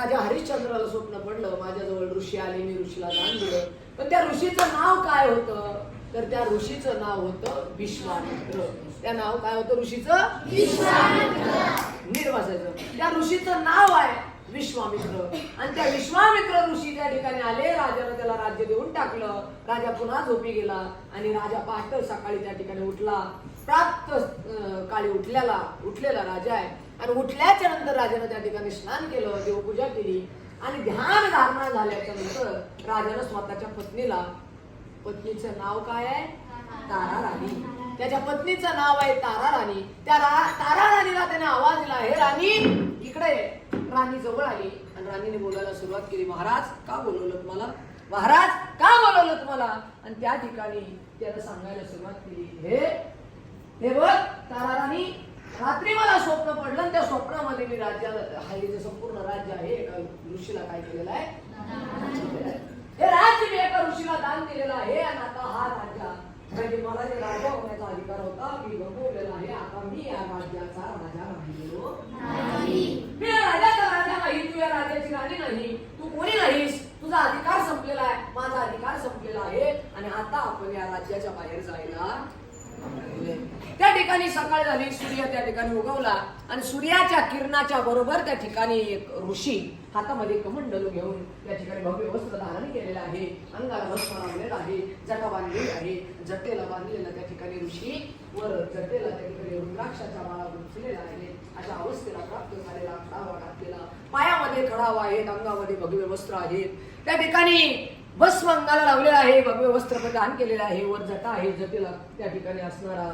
राजा हरिश्चंद्राला स्वप्न पडलं माझ्याजवळ ऋषी आले मी ऋषीला दान दिलं. पण त्या ऋषीचं नाव काय होतं? तर त्या ऋषीचं नाव होतं विश्वामित्र. त्या नाव काय होतं ऋषीचं? नीट वाचायचं. त्या ऋषीचं नाव आहे विश्वामित्र. आणि त्या विश्वामित्र ऋषी त्या ठिकाणी आले राजानं त्याला राज्य देऊन टाकलं. राजा पुन्हा झोपी गेला आणि राजा पहाटे सकाळी त्या ठिकाणी उठला. प्राप्त काळी उठल्याला उठलेला राजा आहे. आणि उठल्याच्या नंतर राजानं त्या ठिकाणी स्नान केलं देवपूजा केली. आणि ध्यान धारणा झाल्याच्यानंतर राजानं स्वतःच्या पत्नीला पत्नीचं नाव काय आहे? तारा राणी. त्याच्या पत्नीचं नाव आहे तारा राणी. त्या रा- तारा राणीला त्याने आवाज दिला हे राणी इकडे राणी जवळ आली. आणि राणीने बोलायला सुरुवात केली महाराज का बोलवलं तुम्हाला महाराज का बोलवलं तुम्हाला आणि त्या ठिकाणी त्याला सांगायला सुरुवात केली हे हे बघ तारा राणी रात्री मला स्वप्न पडलं आणि त्या स्वप्नामध्ये मी राज्याला हा हे जे संपूर्ण राज्य आहे एका ऋषीला काय केलेलं आहे? हे राज्य मी एका ऋषीला दान दिलेलं आहे आणि आता हा राजा म्हणजे मला जे राजा होण्याचा अधिकार होता मी गमवलेला आहे. आता मी या राज्याचा राजा राहिलेलो मी या राजाचा राजा नाही तू या राजाची राणी नाही. तू कोणी नाहीस. तुझा अधिकार संपलेला आहे. माझा अधिकार संपलेला आहे. आणि आता आपण या राज्याच्या बाहेर जायला ठिकाणी सकाळ झाली सूर्य त्या ठिकाणी उगवला आणि सूर्याच्या किरणाच्या बरोबर त्या ठिकाणी एक ऋषी हातामध्ये कमंडल घेऊन त्या ठिकाणी भव्य वस्त्र धारण केलेलं आहे. अंगाला वस्त्र लावलेलं आहे जटा बांधलेली आहे. जटेला बांधलेला त्या ठिकाणी ऋषी वर जटेला त्या ठिकाणी रुद्राक्षाच्या माळा गुंफलेला आहे. अशा अवस्थेला प्राप्त झालेला खडावा घातलेला. पायामध्ये खडावा आहेत अंगामध्ये भगवे वस्त्र आहेत त्या ठिकाणी भस्म अंगाला लावलेला आहे भगवे वस्त्र प्रदान केलेलं आहे. वर जटा आहे जटेला त्या ठिकाणी असणारा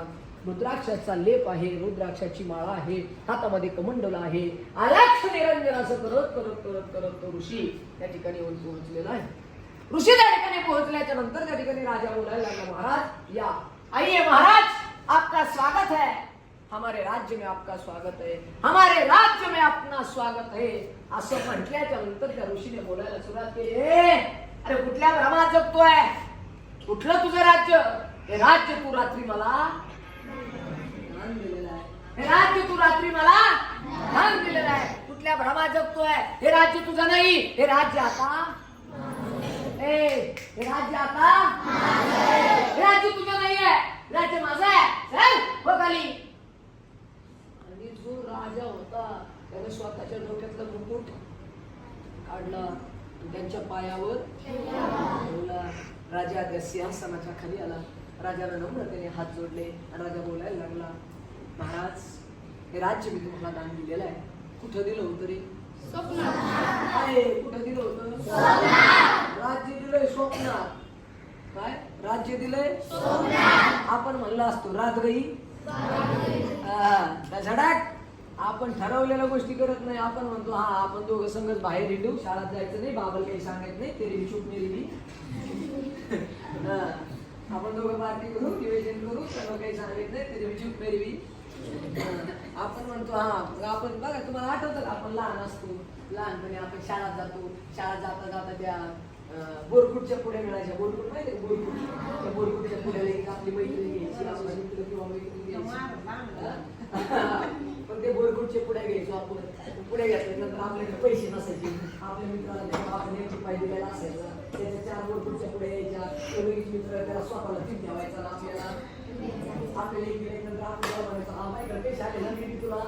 रुद्राक्षाचा लेप आहे रुद्राक्षाची माळा आहे हातामध्ये कमंडल आहे. आलाक्ष निरंजन असं करत करत करत करत तो ऋषी त्या ठिकाणी येऊन पोहोचलेला आहे. ऋषी त्या ठिकाणी पोहोचल्याच्या नंतर त्या ठिकाणी राजा बोलायला लागला महाराज या. आइए महाराज आपका स्वागत है. हमारे राज्य में आपका स्वागत है. हमारे राज्य में अपना स्वागत है. असं म्हटल्याच्या नंतर त्या ऋषीने बोलायला सुरुवात केली अरे कुठल्या भ्रमात जगतोय? कुठलं तुझं राज्य? हे राज्य तू रात्री मला हे राज्य तू रात्री मला दान दिलेलं आहे. कुठल्या भ्रमा जगतोय हे राज्य तुझं नाही. हे राज्य आता. ए हे राज्य आता. हे राज्य तुझं नाही आहे राज्य माझं आहे. चल हो खाली. आणि जो राजा होता त्याने स्वतःच्या डोक्यातलं मुकुट काढला त्यांच्या पायावर ठेवला. राजा त्या सिंहासनाच्या खाली आला. राजाला नम्रतेने हात जोडले आणि राजा बोलायला लागला. महाराज हे राज्य मी तुम्हाला दान दिलेलं आहे. कुठं दिलं होतं रे? काय कुठं दिलं होतं? राज्य दिलंय स्वप्नात. काय? राज्य दिलंय? आपण म्हणलं असतो त्या झडाट. आपण ठरवलेल्या गोष्टी करत नाही. आपण म्हणतो हा आपण दोघं संगच बाहेर हिंडू. शाळेत जायचं नाही बाबाला काही सांगायचं नाही. तेरी भी चूक मेरी भी हा. आपण दोघं पार्टी करू निवेदन करू. सर्व काही सांगायचं नाही तेरी भी चूक मेरी भी हा. आपण म्हणतो हा आपण बघा तुम्हाला आठवतं का? आपण लहान असतो लहानपणी आपण शाळेत जातो शाळेत जाता जाता त्या बोरकुटच्या पुढे मिळायच्या. बोरकुट माहिती बोरकुट. त्या बोरकुटच्या पुढे आपली मैत्रिणी घ्यायची आपला मित्र किंवा मैत्रिणी घ्यायची. पण ते बोरकुटचे पुढे घ्यायचो आपण. पुढे घेतल्यानंतर आपल्याकडे पैसे नसायचे. आपल्या मित्राला आपण यांची पाहिजे दिलेला असायचा. त्याच्या चार बोरकुटच्या पुढे यायच्या. मित्र त्याला स्वतःला तीन ठेवायचा आपल्याला आपल्याला एक नंतर आपल्याला म्हणायचं हा माझ्याकडे पैसे आले ना मी तुला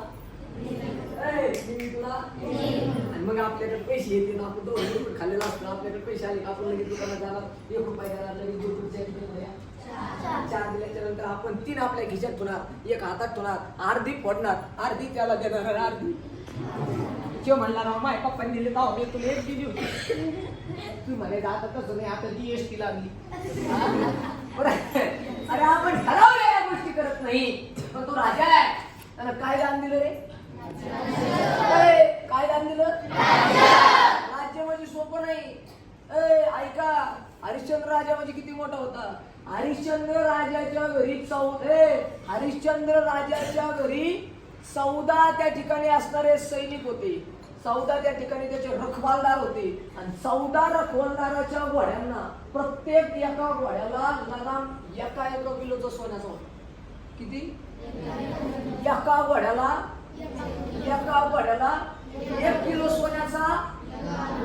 ए, मी तुला आणि मग आपल्याकडे पैसे येते ना आपण दोन रुपये खाल्लेला असतो आपल्याकडे पैसे आले का आपण लगेच दुकानात जाणार एक रुपये जाणार लगेच दोन रुपये चार दिल्याच्या नंतर आपण तीन आपल्या खिशात ठेवणार एक हातात ठेवणार अर्धी फोडणार अर्धी त्याला देणार अर्धी. किंवा म्हणला राव माय पप्पांनी दिले तर मी तुला एक दिली होती. तू म्हणे आता तसं नाही आता जी एस टी लागली. अरे आपण ठरवलेल्या करत नाही. पण तो राजा आहे. त्याला काय दान दिलं रे? काय दान दिलं? राज्य म्हणजे सोपं नाही. ए, ऐका. हरिश्चंद्र राजा म्हणजे किती मोठा होता? हरिश्चंद्र राजाच्या घरी चौद हरिश्चंद्र राजाच्या घरी चौदा त्या ठिकाणी असणारे सैनिक होते. चौदा त्या ठिकाणी त्याचे रखवालदार होते. आणि चौदा रखवालदाराच्या घोड्यांना प्रत्येक एका घोड्याला लगाम एका एका किलोचा सोन्याचा होता. किती? एका वड्याला एका वड्याला एक किलो सोन्याचा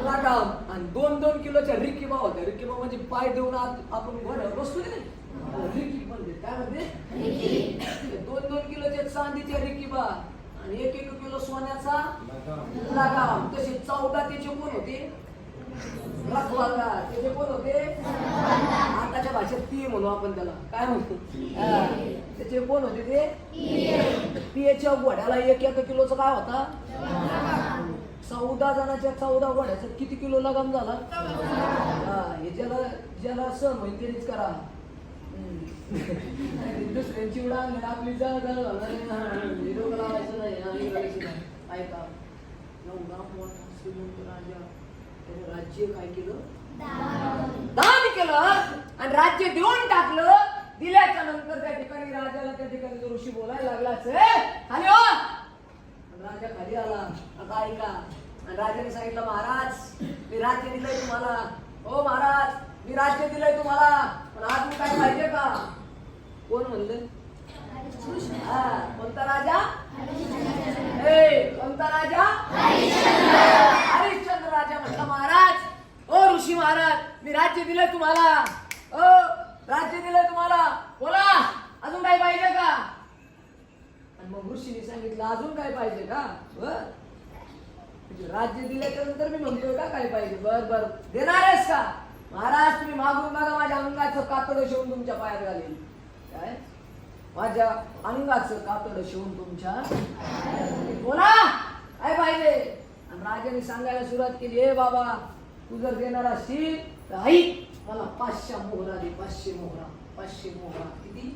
लगाम आणि दोन दोन किलोच्या रिकिबा होत्या. रिकिबा म्हणजे पाय देऊन आत- आपण घोड्यावर बसतो की नाही? म्हणजे काय म्हणते? दोन दोन किलोच्या चांदीच्या रिकिबा. आणि एक एक किलो सोन्याचा लगाम तसे चौदा त्याचे कोण होते? रखवाला त्याचे कोण होते? आताच्या भाषेत ती म्हणू आपण त्याला. काय म्हणतो त्याचे कोण होते ते? पियाच्या घोड्याला एक एक किलोचा काय होता? चौदा जणाच्या चौदा घोड्याचा किती किलो लगाम झाला? हा हे ज्याला ज्याला सण होईल तेच करा. दुसऱ्यांची उडा आपली जळ जळ लावायचं नाही. नाही. ऐका. एवढा मोठा श्रीमंत राजा. त्याने राज्य काय केलं? दान. केलं. आणि राज्य देऊन टाकलं. दिल्याच्या नंतर त्या ठिकाणी राजाला त्या ठिकाणी जो ऋषी बोलायला लागलाच खाली हो. आणि राजा खाली आला. आता ऐका. आणि राजाने सांगितलं महाराज मी राज्य दिलंय तुम्हाला. हो महाराज मी राज्य दिलंय तुम्हाला. पण अजून काय पाहिजे का? कोण म्हणलं? हा कोणता राजा? कोणता राजा म्हटलं महाराज ओ ऋषी महाराज मी राज्य दिलं तुम्हाला. ओ राज्य दिलं तुम्हाला. बोला अजून काय पाहिजे का? आणि मग ऋषीने सांगितलं अजून काय पाहिजे का? बर. म्हणजे राज्य दिल्याच्या नंतर मी म्हणतोय का काय पाहिजे? बर बर. देणार आहेस का? महाराज तुम्ही मागून बघा माझ्या अंगाचं कातड शिवून तुमच्या पायात घालेल काय? माझ्या अंगाचं कातड शिवून तुमच्या बोला काय पाहिजे? आणि राजाने सांगायला सुरुवात केली हे बाबा तू जर देणार असशील तर आई मला पाचशे मोहरा दे पाचशे मोहरा पाचशे मोहरा. किती?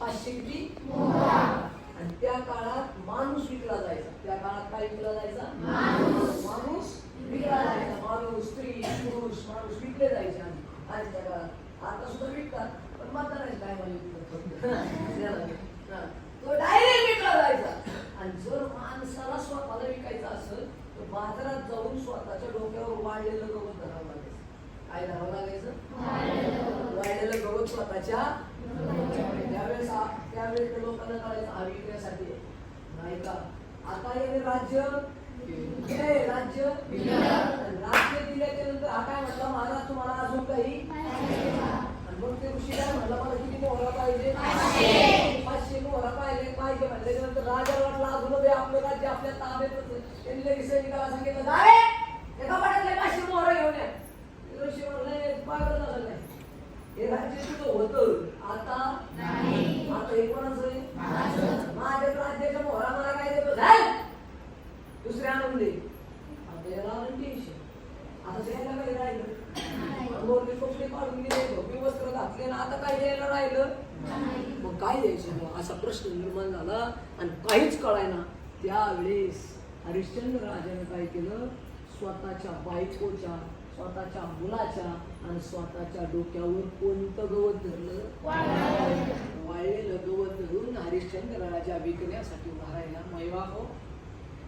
पाचशे. किती? आणि त्या काळात माणूस विकला जायचा. त्या काळात काय विकला जायचा? माणूस. विकला जायचा. माणूस स्त्री पुरुष माणूस विकले जायचे आधी. आजच्या काळात. आता सुद्धा विकतात. पण म्हातारायचं काय म्हणजे तो डायरेक्ट विकला जायचा आणि जर माणसाला स्वतःला विकायचं असेल तर बाजारात जाऊन स्वतःच्या डोक्यावर वाढलेलं गवत धरावं लागायचं काय धरावं लागायचं? वाढलेलं गवत स्वतःच्या त्यावेळेस त्यावेळेस त्या लोकांना विकण्यासाठी आहे. नाही का? आता येणे राज्य राज्य राज्य दिल्याच्या नंतर हा काय म्हटला? महाराज तुम्हाला अजून काही मग ते ऋषी काय म्हणला मला किती मोहरा पाहिजे? पाचशे. मोहरा पाहिजे पाहिजे म्हणल्याच्या नंतर राजाला वाटलं अजून आपलं राज्य आपल्या ताब्यातच आहे. त्यांनी लगेच सैनिकाला सांगितलं "जा रे, एका पाट्यातले पाचशे मोहरा घेऊन या ऋषी म्हणले पागल झालं काय हे राज्य तुझं होतं आता आता हे कोणाचं आहे माझ्या राज्याच्या मोहरा मला काय देतो झाल दुसरे आणून दे आता याला आलं टेन्शन आता द्यायला काही राहिलं अंगावरचे कपडे काढून गेले भव्य वस्त्र घातले ना आता काय द्यायला राहिलं मग काय द्यायचं मग असा प्रश्न निर्माण झाला आणि काहीच कळायना त्यावेळेस हरिश्चंद्र राजाने काय केलं? स्वतःच्या बायकोच्या स्वतःच्या मुलाच्या आणि स्वतःच्या डोक्यावर कोणतं गवत धरलं? वाळलेलं गवत धरून हरिश्चंद्र राजा विकण्यासाठी मारायला मैवा हो.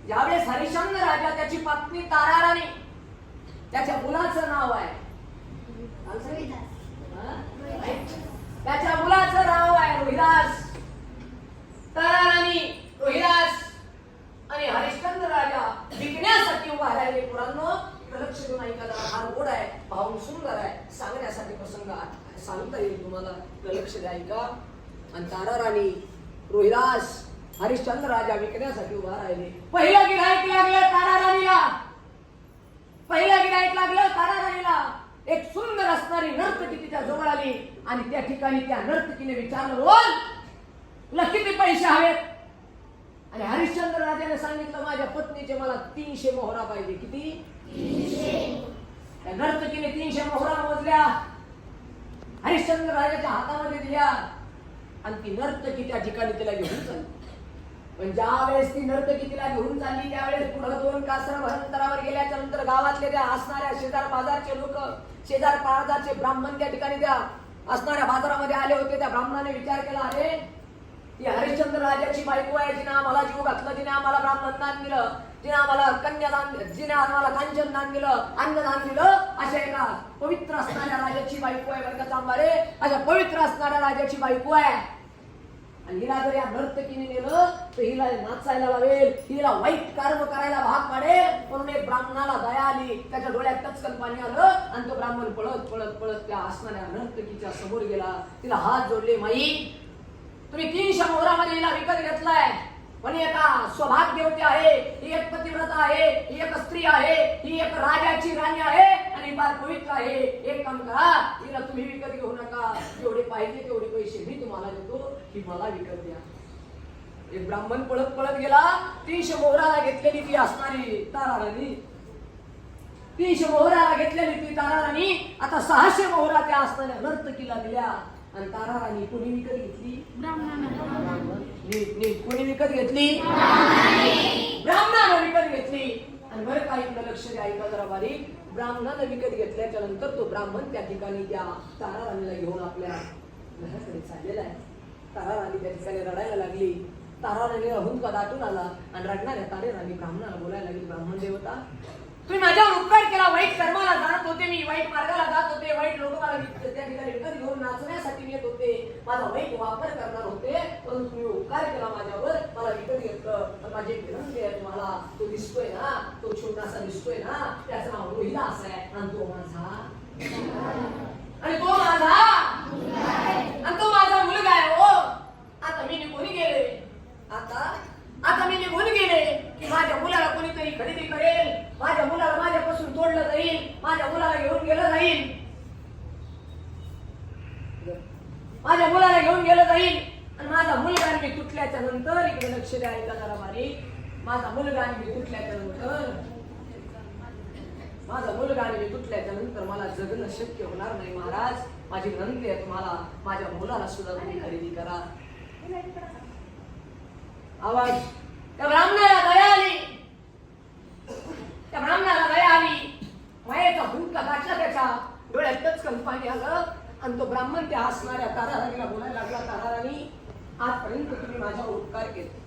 ज्यावेळेस हरिश्चंद्र राजा त्याची पत्नी ताराराणी. त्याच्या मुलाचं नाव आहे. त्याच्या मुलाचं नाव आहे रोहिदास. तारा रोहिदास. विकण्यासाठी उभा राहिले पुरांनो लक्ष देऊन ऐका हा रोड आहे भावून सुंदर आहे. सांगण्यासाठी प्रसंग सांगता येईल तुम्हाला. लक्ष द्या ऐका. आणि तारा राणी रोहिदास हरिश्चंद्र राजा विकण्यासाठी उभा राहिले. पहिला गिराईक लागलं तारा राणीला. पहिला गिराईक लागलं तारा राणीला. एक सुंदर असणारी नर्तकी तिच्या जवळ आली. आणि त्या ठिकाणी त्या नर्तकीने विचारलं बोल तुला किती पैसे हवेत? आणि हरिश्चंद्र राजाने सांगितलं माझ्या पत्नीचे मला तीनशे मोहरा पाहिजे. किती? त्या नर्तकीने तीनशे मोहरा मोजल्या. हरिश्चंद्र राजाच्या हातामध्ये दिल्या. आणि ती नर्तकी त्या ठिकाणी तिला घेऊन चालली. पण ज्या वेळेस ती नर्तकी तिला घेऊन चालली त्यावेळेस पुढे दोन कासर अंतरावर गेल्याच्यानंतर गावातले त्या असणाऱ्या शेजार बाजारचे लोक शेजार पाजारचे ब्राह्मण त्या ठिकाणी त्या असणाऱ्या बाजारामध्ये आले होते. त्या ब्राह्मणाने विचार केला अरे ती हरिश्चंद्र राजाची बायको आहे जिने आम्हाला जीव घातलं जिने आम्हाला ब्राह्मण दान दिलं जिने आम्हाला कन्यादान जिने आम्हाला कांचन दान दिलं अन्नदान दिलं अशा एका पवित्र असणाऱ्या राजाची बायको आहे बरं का चांबारे. अशा पवित्र असणाऱ्या राजाची बायको आहे. आणि हिला जर या नर्तकीने नेलं तर हिला नाचायला लावेल हिला वाईट कर्म करायला भाग पाडेल म्हणून एक ब्राह्मणाला दया आली आली त्याच्या डोळ्यात टचकन पाणी आलं आणि तो ब्राह्मण पळत पळत पळत त्या असणाऱ्या नर्तकीच्या समोर गेला. तिला हात जोडले माई तुम्ही तीन मोहरामध्ये हिला विकत घेतलाय. पण एका स्वभाग देवते आहे ही एक पतिव्रता आहे ही एक स्त्री आहे ही एक राजाची राणी आहे आणि फार पवित्र आहे. एक काम करा तिला तुम्ही विकत घेऊ नका. जेवढे पाहिजे तेवढे पैसे मी तुम्हाला देतो ही मला विकत द्या. एक ब्राह्मण पळत पळत गेला तीनशे मोहराला घेतलेली ती असणारी तारा राणी तीनशे मोहराला घेतलेली ती तारा राणी आता सहाशे मोहरा त्या असणाऱ्या नर्तकीला दिल्या. आणि तारा राणी कोणी विकत घेतली? नीट नीट कोणी विकत घेतली? ब्राह्मणानं. विकत घेतली. आणि बरं काही लक्ष द्या ऐका जरा बारीक. ब्राह्मणानं विकत घेतल्याच्या नंतर तो ब्राह्मण त्या ठिकाणी त्या तारा राणीला घेऊन आपल्या घराकडे चाललेला आहे. तारा राणी त्या ठिकाणी रडायला लागली. तारा राणीला हुंका दाटून आला आणि रडणाऱ्या तारे राणी ब्राह्मणाला बोलायला लागली ब्राह्मण देवता तुम्ही माझ्यावर उपकार केला वाईट कर्माला जात होते मी वाईट मार्गाला जात होते वाईट लोक मला त्या ठिकाणी विकत घेऊन नाचण्यासाठी येत होते. माझा वाईट वापर करणार होते परंतु तुम्ही उपकार केला माझ्यावर मला विकत घेतलं. पण माझी एक विनंती आहे तुम्हाला तो दिसतोय ना तो छोटासा दिसतोय ना त्याचं नाव रोहिदास आहे आणि तो माझा आणि तो माझा आणि तो माझा मुलगा आहे हो आता मी निघून गेले आता आता मी निघून गेले की माझ्या मुलाला कोणीतरी खरेदी करेल माझ्या मुलाला माझ्यापासून तोडलं जाईल माझ्या मुलाला घेऊन गेलं जाईल माझ्या मुलाला घेऊन गेलं जाईल आणि माझा मुलगा आणि मी तुटल्याच्या नंतर इकडे लक्ष द्यायला जरा बारीक माझा मुलगा आणि मी तुटल्याच्या नंतर माझा मुलगा आणि मी तुटल्याच्या नंतर मला जगणं शक्य होणार नाही महाराज माझी विनंती आहे तुम्हाला माझ्या मुलाला सुद्धा तुम्ही खरेदी करा. आवाज. त्या ब्राह्मणाला दया आली. त्या ब्राह्मणाला दया आली. मायेचा हुंका गाठला त्याच्या डोळ्यात टचकन पाणी आलं. आणि तो ब्राह्मण त्या हसणाऱ्या ताराराणीला बोलायला लागला ताराराणी आजपर्यंत तुम्ही माझ्यावर उपकार केले.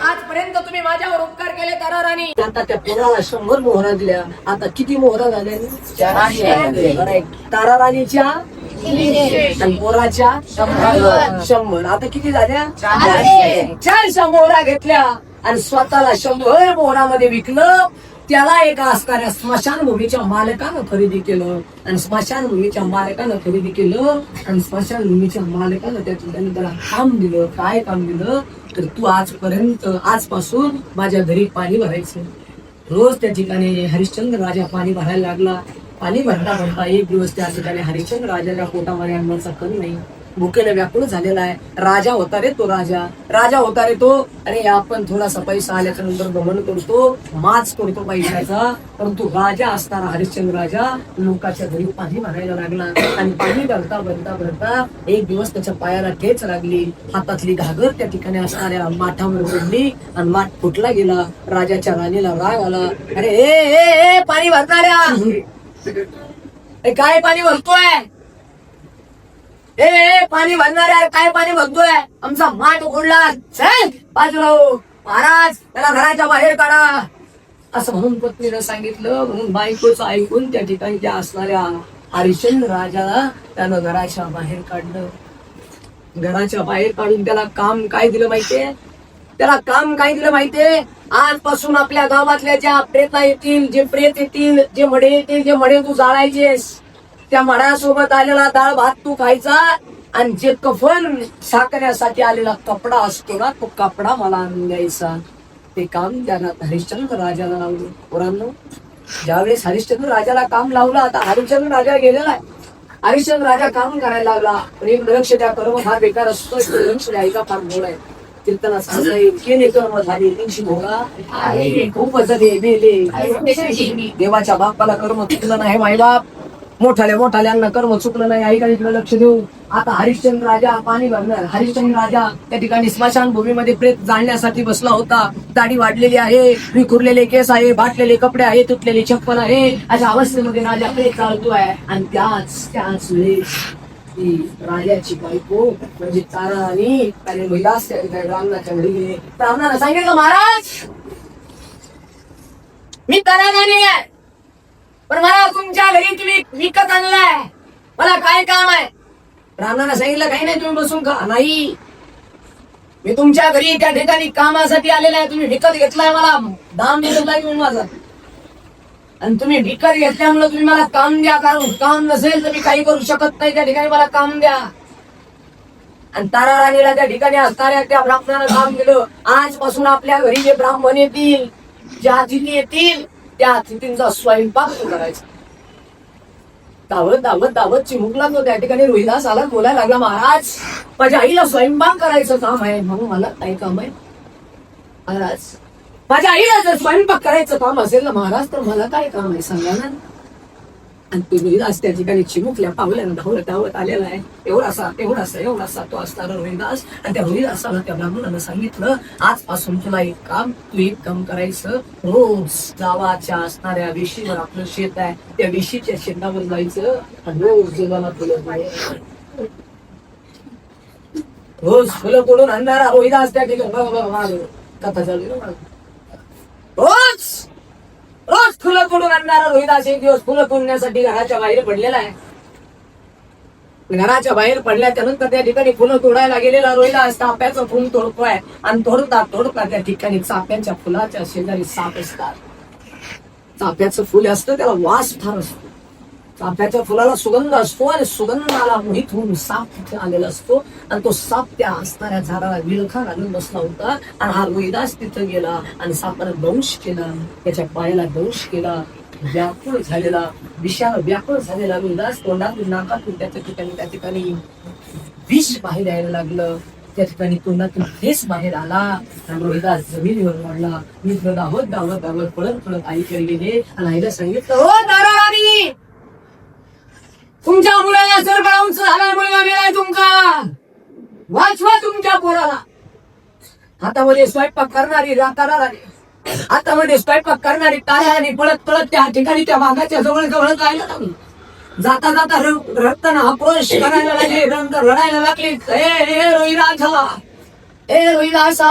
आजपर्यंत तुम्ही माझ्यावर उपकार केले ताराराणी. आता त्या पोराला शंभर मोहरा दिल्या. आता किती मोहरा झाल्या? चारशे. ताराराणीच्या आणि पोराच्या शंभर. शंभर. आता किती झाल्या. चारशे. मोहरा घेतल्या. आणि स्वतःला शंभर मोहरामध्ये विकलं. त्याला एका असणाऱ्या स्मशानभूमीच्या मालकानं खरेदी केलं. आणि स्मशानभूमीच्या मालकानं खरेदी केलं. आणि स्मशानभूमीच्या मालकानं त्या ठिकाणी त्याला काम दिलं. काय काम दिलं? तर तू आजपर्यंत आजपासून माझ्या घरी पाणी भरायचं. रोज त्या ठिकाणी हरिश्चंद्र राजा पाणी भरायला लागला. पाणी भरता भरता एक दिवस त्या ठिकाणी हरिश्चंद्र राजाच्या पोटामध्ये आणण्याचा कण नाही. भुकेने व्याकुळ झालेला आहे. राजा होता रे तो राजा. राजा होता रे तो. आणि आपण थोडासा पैसा आल्याच्यानंतर गमन करतो. माच करतो पैशाचा. परंतु राजा असताना हरिश्चंद्र राजा लोकांच्या घरी पाणी भरायला लागला. आणि पाणी भरता भरता भरता एक दिवस त्याच्या पायाला ठेच लागली. हातातली घागर त्या ठिकाणी असणाऱ्या माठावर पडली आणि माठ फुटला गेला. राजाच्या राणीला राग आला. अरे ए ए ए पाणी भरणाऱ्या! ए, काय पाणी भरतोय? ए ए, पाणी भरणाऱ्या काय पाणी भरतोय? आमचा माठ उघडला. चल हो. महाराज त्याला घराच्या बाहेर काढा. असं म्हणून पत्नीनं सांगितलं म्हणून बायकोच ऐकून त्या ठिकाणी त्या असणाऱ्या हरिश्चंद्र राजाला त्यानं घराच्या बाहेर काढलं. घराच्या बाहेर काढून त्याला काम काय दिलं माहितीये? त्याला काम काय दिलं माहितीये? आजपासून आपल्या गावातल्या ज्या प्रेता येतील जे प्रेत येतील जे मडे येतील जे मडे तू जाळायचेस त्या मड्यासोबत आलेला डाळ भात तू खायचा आणि जे कफन साकण्यासाठी आलेला कपडा असतो ना तो कपडा मला आणून द्यायचा. ते काम त्यांना हरिश्चंद्र राजाला लावलं. पोरांनो ज्यावेळेस हरिश्चंद्र राजाला काम लावलं आता हरिश्चंद्र राजा गेलेला आहे. हरिश्चंद्र राजा काम करायला लागला. पण एक लक्ष द्या कर्म फार बेकार असतो लक्ष द्यायचा फार मोड आहे. कीर्तना सांगताय केले कर्म झाले दिवशी भोगा खूप देवाच्या बापाला कर्म चुकलं नाही मायबाप मोठाल्या मोठाल्यांना कर्म चुकलं नाही आई इकडे लक्ष देऊ? आता हरिश्चंद्र राजा पाणी भरणार. हरिश्चंद्र राजा त्या ठिकाणी स्मशान भूमीमध्ये प्रेत जाळण्यासाठी बसला होता. दाढी वाढलेली आहे विखुरलेले केस आहे बाटलेले कपडे आहे तुटलेले चप्पल आहे. अशा अवस्थेमध्ये राजा प्रेत चालतोय आणि त्याच त्याच वेळेस ती राजाची बायको म्हणजे तारा आणि आणि रामनाच्या घरी गेले रामनाला सांगितलं महाराज मी तारा आहे. पण मला तुमच्या घरी तुम्ही विकत आणलाय. मला काय काम आहे? रामनाला सांगितलं काही नाही तुम्ही बसून खा. नाही मी तुमच्या घरी त्या ठिकाणी कामासाठी आलेला आहे. तुम्ही विकत घेतलाय मला. दाम दिलेला नाही माझा. आणि तुम्ही भिकारी घेतल्यामुळे तुम्ही मला काम द्या कारण काम नसेल तर मी काही करू शकत नाही त्या ठिकाणी मला काम द्या. आणि तारा राणीला त्या ठिकाणी असणाऱ्या त्या ब्राह्मणाला काम दिलं. आजपासून आपल्या घरी जे ब्राह्मण येतील ज्या अतिथी येतील त्या अतिथींचा स्वयंपाक तू करायचा. धावत धावत धावत चिमुकला तो त्या ठिकाणी रोहिदास आला बोलायला लागला महाराज माझ्या आईला स्वयंपाक करायचं काम आहे म्हणून मला काय काम आहे. महाराज माझ्या आईला जर स्वयंपाक करायचं काम असेल ना महाराज तर मला काय काम आहे सांगा ना आणि तुम्ही आज त्या ठिकाणी चिमुकल्या पावल्यानं धावत धावत आलेला आहे एवढासा एवढासा एवढासा तो असणारा रोहिदास आणि त्या रोहिदासाला त्या ब्राह्मणानं सांगितलं आजपासून तुला एक काम तू एक काम करायचं रोज गावाच्या असणाऱ्या विशीवर आपलं शेत आहे त्या विशीच्या शेतावर जायचं आणि रोज देवाला फुलं रोज फुलं तोडून आणणारा रोहिदास त्या ठिकाणी बघा, बघा, कथा चालू रोज रोज फुलं तोडून आणणारा रोहिदास एक दिवस फुलं तोडण्यासाठी घराच्या बाहेर पडलेला आहे. घराच्या बाहेर पडल्या त्यानंतर त्या ठिकाणी फुलं तोडायला गेलेला रोहिदास चाफ्याचं फुल तोडतोय. आणि तोडता तोडता त्या ठिकाणी चाफ्यांच्या फुलाच्या शेजारी साप असतात. चाप्याचं फुल असतं त्याला वास फार असतो. चाफ्याच्या फुलाला सुगंध असतो आणि सुगंधाला मोहित होऊन साप तिथे आलेला असतो. आणि तो साप त्या असणाऱ्या झाडाला विळखा घालून बसला होता. आणि हा रोहिदास तिथं गेला आणि सापानं दंश केला. त्याच्या पायाला दंश केला. व्याकुळ झालेला विशाल व्याकुळ झालेला रोहिदास तोंडातून नाकातून त्याच्या ठिकाणी त्या ठिकाणी विष बाहेर यायला लागलं. त्या ठिकाणी तोंडातून फेस बाहेर आला. आणि रोहिदास जमिनीवर वाढला मी दावत दावत दावत पळत पळत आईकडे गेले. आणि आईला सांगितलं हो तुमच्या मुलाला जर बाळांच झाला मुलगा मिळाय तुमका वाचवा तुमच्या पोराला. हातामध्ये स्वयंपाक करणारी राताला राणी हातामध्ये स्वयंपाक करणारी ताऱ्याने पळत पळत त्या ठिकाणी त्या वाघाच्या जवळ जवळ जायला लागली. जाता जाता र- आक्रोश करायला लागले रंग रडायला लागले. ए हे रोहिराजा ए रोहिदासा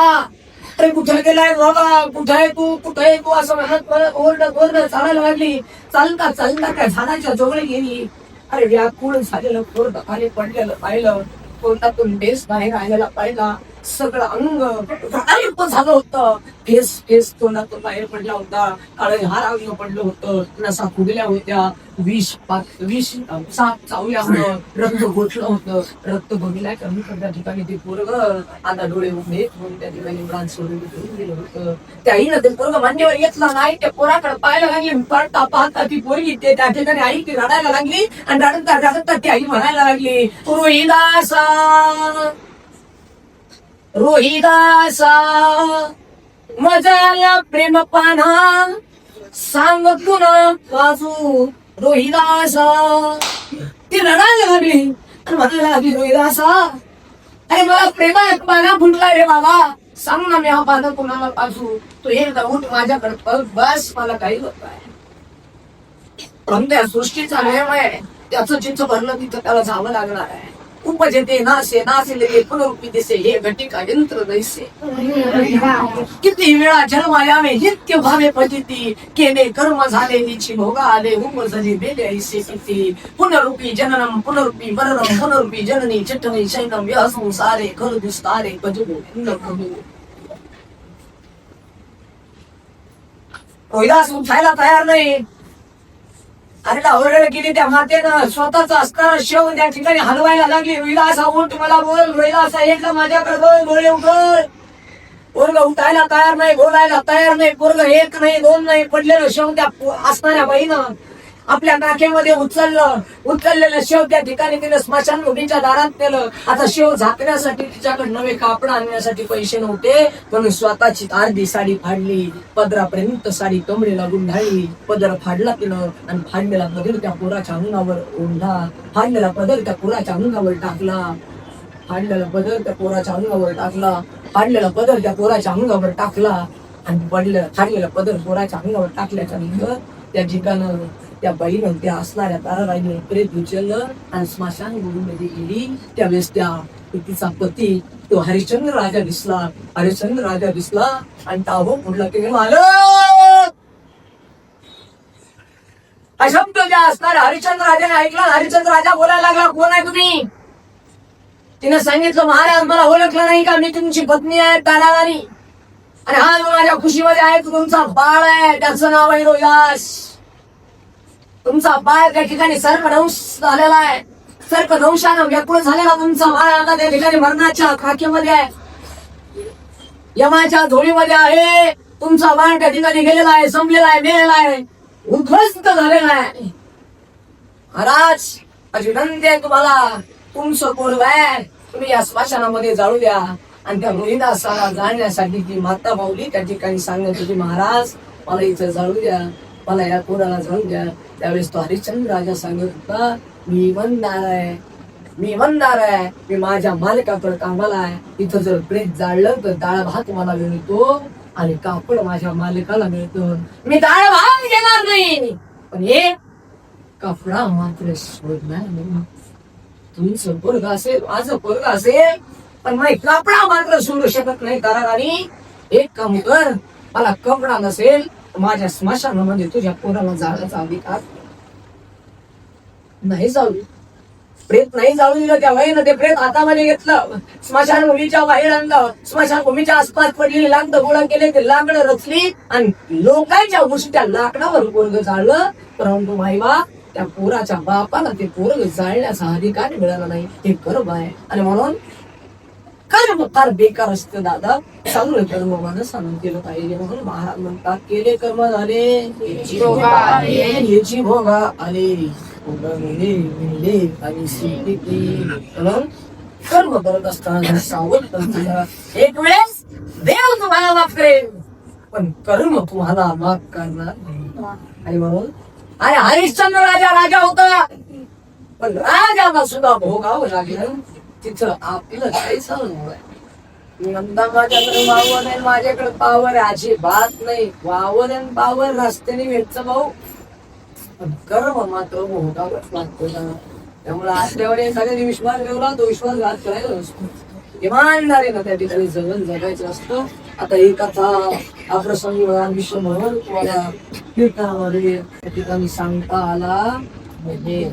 अरे कुठे गेलाय बाबा? कुठे आहे तू? कुठे आहे तू? असं म्हणत म्हणत ओरडत ओरडत चालायला लागली. चालता चालता त्या झाडाच्या जवळ गेली. अरे व्याकुळ झालेलं पोरड खाली पडलेलं पाहिलं. तोंडातून बेस बाहेर आलेला पाहिला. सगळं अंग झालं होतं. फेस फेस तोंडातून बाहेर पडला होता. काळ हार अंग पडलं होतं. नसा फुगल्या होत्या. विष विष साप चावल्या होतं. रक्त गोठलं होतं. रक्त बघितल्या कमी त्या ठिकाणी ते पोरग आता डोळे उघडे म्हणून त्या ठिकाणी प्राण सोडून घेऊन गेलं होतं. त्या आईनं ते पोरग मान्यवर येतला नाही. त्या पोराकडे पाहायला लागली पडता पाहता ती पोरगी ते त्या ठिकाणी आई ती रडायला लागली आणि रडता रडता ती आई म्हणायला लागली रोहिदासा रोहिदासा. मजाला प्रेम पाना सांग तुला बाजू रोहिदासा. ती रडायला लागली आणि म्हणायला लागली रोहिदासा अरे मला प्रेमात पाना फुटला रे बाबा. सांग ना मी हा पाना कुणाला बाजू. तू एकदा उठ माझ्याकडे बस मला काही होत आहे पण त्या सृष्टीचा नियम आहे. त्याचं चिंच भरलं तिथं त्याला जावं लागणार आहे. उपजते नासे नासिले पुनरुपी दिसे हे घटिका यंत्र दैसे किती वेळा जन्मायावे नित्य भावे पतिती केले कर्म झाले निची भोगा आले उपजली बेले ऐसे किती पुनरुपी जननम पुनरुपी मरणम पुनरुपी जननी चटणी शैनम या संसारे खल दुस्तारे भजगो इंद्र प्रभू। रोहिदास उठायला तयार नाही। अरे ओरड गेली त्या मातेनं स्वतःच असताना शेव त्या ठिकाणी हलवायला लागली. रोहिदास हा उठ मला बोल रोहिदास एकदा माझ्याकडे बोल गोळे उठल पोरग उठायला तयार नाही बोलायला तयार नाही पोरग एक नाही दोन नाही पडलेलं शेव त्या असणाऱ्या बाईनं. आपल्या नाकेमध्ये उचललं उचललेलं शेव त्या ठिकाणी तिने स्मशानभूमीच्या दारात नेलं. आता शेव झाकण्यासाठी तिच्याकडे नवे कापड आणण्यासाठी पैसे नव्हते म्हणून स्वतःची अर्धी साडी फाडली पदरापर्यंत साडी कमरेला गुंढाळली पदर फाडला तिनं आणि फाडलेला पदर त्या पोराच्या अंगावर ओढला. फाडलेला पदर त्या पोराच्या अंगावर टाकला. फाडलेला पदर त्या पोराच्या अंगावर टाकला. फाडलेला पदर त्या पोराच्या अंगावर टाकला. आणि पडलं फाडलेला पदर पोराच्या अंगावर टाकल्याच्या नंतर त्या ठिकाणं त्या बाईनं त्या असणाऱ्या ताराबाईने प्रेत उचललं आणि स्मशान भूमीमध्ये गेली. त्यावेळेस त्या तिचा पती तो हरिश्चंद्र राजा दिसला. हरिश्चंद्र राजा दिसला आणि ताबो म्हटला की मालक हा शब्द ज्या असणाऱ्या हरिश्चंद्र राजाने ऐकला हरिश्चंद्र राजा बोलायला लागला कोण आहे तुम्ही? तिने सांगितलं महाराज मला ओळखलं नाही का? मी तुमची पत्नी आहे तारावाणी आणि हा जो माझ्या खुशीमध्ये आहे तुमचा बाळ आहे. त्याचं नाव आहे रोहिदास तुमचा बाळ त्या ठिकाणी सर्पदंश झालेला आहे. सर्पदंशानं व्याकुळ झालेला तुमचा बाळ आता त्या ठिकाणी मरणाच्या खाकीमध्ये आहे. यमाच्या झोळीमध्ये आहे. तुमचा बाळ त्या ठिकाणी गेलेला आहे संपलेला आहे मेलेला आहे. उद्ध्वस्त झालेला आहे. महाराज अशी विनंती आहे तुम्हाला. तुमचं पोरग आहे. तुम्ही या स्मशानामध्ये जाळू द्या. आणि त्या रोहिदासाला जाण्यासाठी ती माता माऊली त्या ठिकाणी सांगत होती महाराज मला इथं जाळू द्या. मला या पोराला जाऊन द्या. त्यावेळेस तो हरिश्चंद्र राजा सांगत होता मी इमानदार आहे मी इमानदार आहे मी माझ्या मालकाकडे कामाला आहे. इथं जर प्रेत जाळलं तर डाळ भात मला मिळतो आणि कापड माझ्या मालकाला मिळतो. मी डाळ भात घेणार नाही. पण हे कपडा मात्र सोडणार नाही. तुमचं पोरग असेल माझं पोरग असेल पण मी कापडा मात्र सोडू शकत नाही. कारण आणि एक काम कर मला कपडा नसेल माझ्या स्मशानामध्ये तुझ्या पोराला जाण्याचा अधिकार नाही जाऊ. प्रेत नाही जाऊ दिलं त्या वहीनं. ते प्रेत हातामध्ये घेतलं. स्मशान भूमीच्या बाहेर आणलं. स्मशान भूमीच्या आसपास पडलेली लाकडं गोळा केले. ते लाकडं रचली आणि लोकांच्या गोष्टी त्या लाकडावर पोरग जाळलं परंतु माईवा त्या पोराच्या बापाला ते पोरग जाळण्याचा अधिकार मिळाला नाही. हे गर्भ आहे आणि म्हणून कर्म फार बेकार असतं दादा. चांगलं कर्म माणसानं केलं पाहिजे म्हणून महाराज म्हणतात केले कर्म झाले याची भोगा आले मिळले आणि म्हणून कर्म करत असताना सावध एक वेळेस देव तुम्हाला माफ करेल. पण कर्म तुम्हाला माफ करणार नाही. आणि म्हणून अरे हरिश्चंद्र राजा राजा होता. पण राजाला सुद्धा भोगावं लागलं. तिथं आपलं काही सांगू नंदा माझ्याकडे वावर आहे माझ्याकडे पावर आहे. अजिबात नाही. वावर आणि पावर रस्त्याने भेटचं भाऊ. कर्म मात्र भोगावंच लागतो ना. त्यामुळे असल्यावर एखाद्याने विश्वास ठेवला तो विश्वासघात करायला नसतो इमानदारीनं त्या ठिकाणी जगन जगायचं असतं. आता ही कथा हा प्रसंग विश्व म्हणून तुम्हाला कीर्तनामध्ये त्या ठिकाणी सांगता आला. म्हणजे